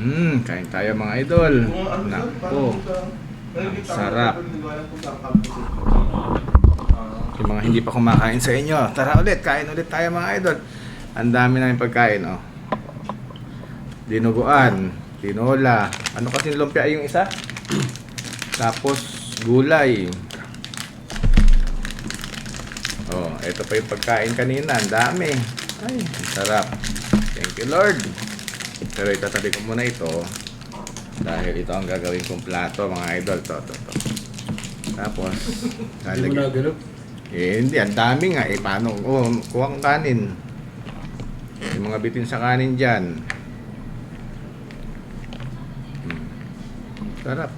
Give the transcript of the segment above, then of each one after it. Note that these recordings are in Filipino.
Hmm, kain tayo mga idol. Nako. Sarap. Yung mga hindi pa kumakain sa inyo, tara ulit, kain ulit tayo mga idol. Ang dami namin pagkain, oh. Dinuguan, tinola. Ano kasi lumpia yung isa? Tapos gulay. Oh, ito pa yung pagkain kanina, ang dami. Ay, sarap. Thank you Lord. Pero itatabi ko muna ito dahil ito ang gagawin kong plato mga idol. To, to, to. Tapos, Hindi mo lalagyan- na ganun. eh, hindi. Ang dami nga. Eh, paano? Oh, kuha kang kanin. Yung mga bitin sa kanin dyan. Hmm. Sarap.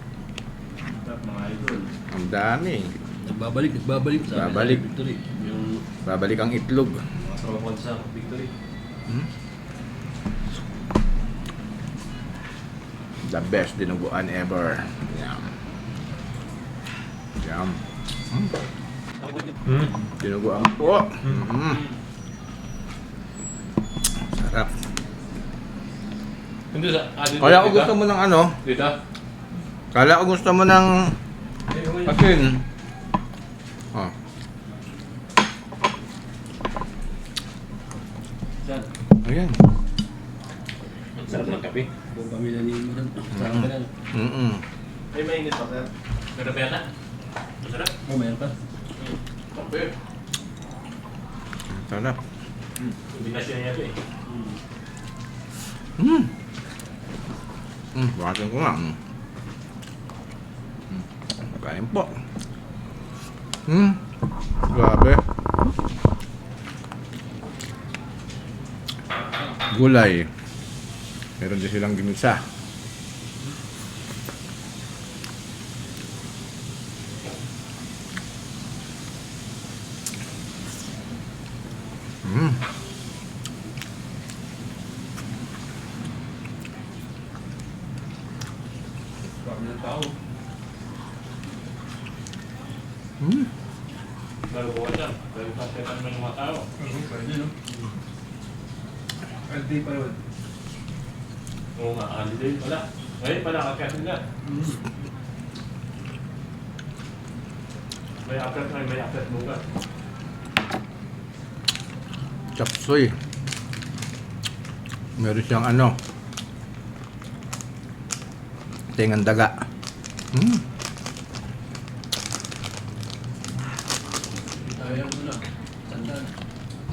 mga idol. Ang dami. Nagbabalik, nagbabalik. Sabi Babalik. sa Victory. Yung Babalik ang itlog. mga tropa ko sa Victory. Hmm? The best dinuguan ever. Yum. Yum. Hmm. Hmm. Dinuguan po. Hmm. Sarap. Hindi sa adin. Kaya kung gusto mo ng ano, Dito? kala ko gusto mo ng asin. Oh. Saan? Ayan. Sarap ng kape. Buong pamilya ni Maran. Sarap ka lang. Mm-mm. Ay, mainit pa, sir. Meron pa yata? Masarap? Oo, meron pa. Kape. Sarap. Hindi na siya yata eh. Mm. Mm, bakit ko nga. Mm. Mm. Kain po. Mm. Grabe. Gulay. Meron din silang ginisa. Mm. Mm. Lalo ko siya. Lalo pa siya ng mga tao. Pwede no? Oo nga, holiday pala. Ngayon pala, kakasin na. May apat na, may apat bukas. Chapsoy. Meron siyang ano. Tingang daga. Mm. Tayo mo na. Sandan.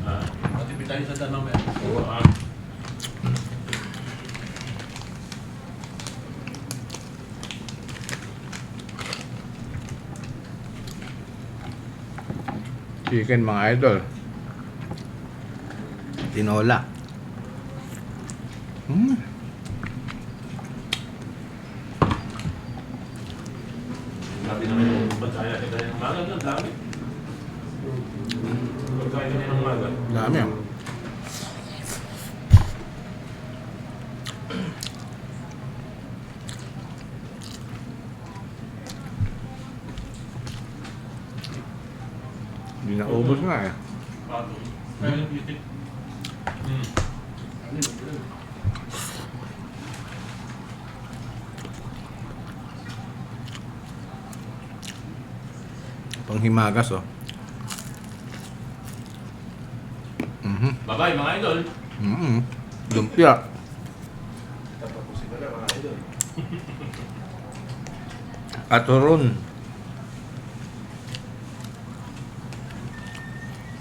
Ah. Matipid tayo sa mamaya. Oo, ah. Chicken mga idol. Tinola. Mm. Sabi naman yung pagkaya kita yung magal doon, dami. Pagkaya niya ng magal. Dami ah. Hindi na ubos nga eh. Panghimagas oh. Mhm. Bye-bye mga idol. Mhm. Lumpia. Tatapusin ko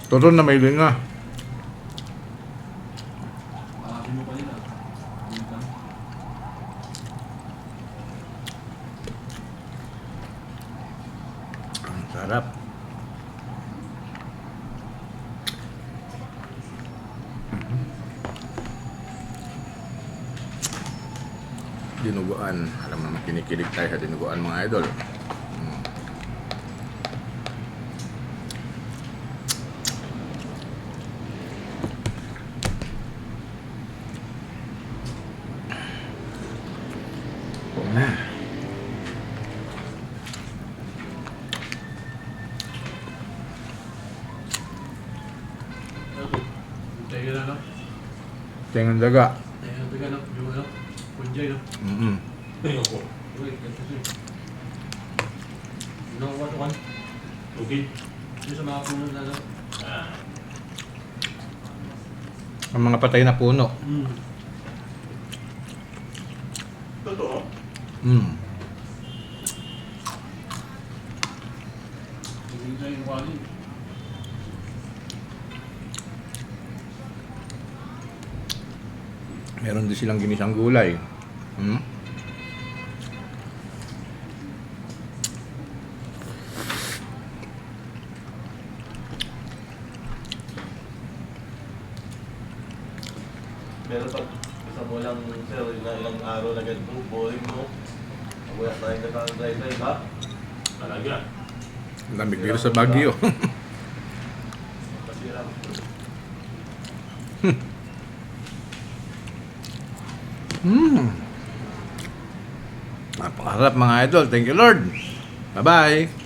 Toron na may linga. Mo. Ang sarap. Dinuguan. Alam naman kinikilig tayo sa dinuguan mga idol. Ah. Tayo na no? Tingang daga. Tayo na tayo no? Yung ano? Kunjay, no? Mm-mm. Ayoko. Wait, ito siya. You know what one? Okay. Yung sa mga puno na lang. Ah. Ang mga patay na puno. Hmm. Mm. Meron din silang ginisang gulay. Hmm? Meron pag isa mo lang, sir, ilang, ilang araw na ganito, boring mo. Wala tayong nakang-drive-drive, ha? Talaga. Lamig dito sa Baguio. Hmm. Napakarap mga idol. Thank you Lord. Bye-bye.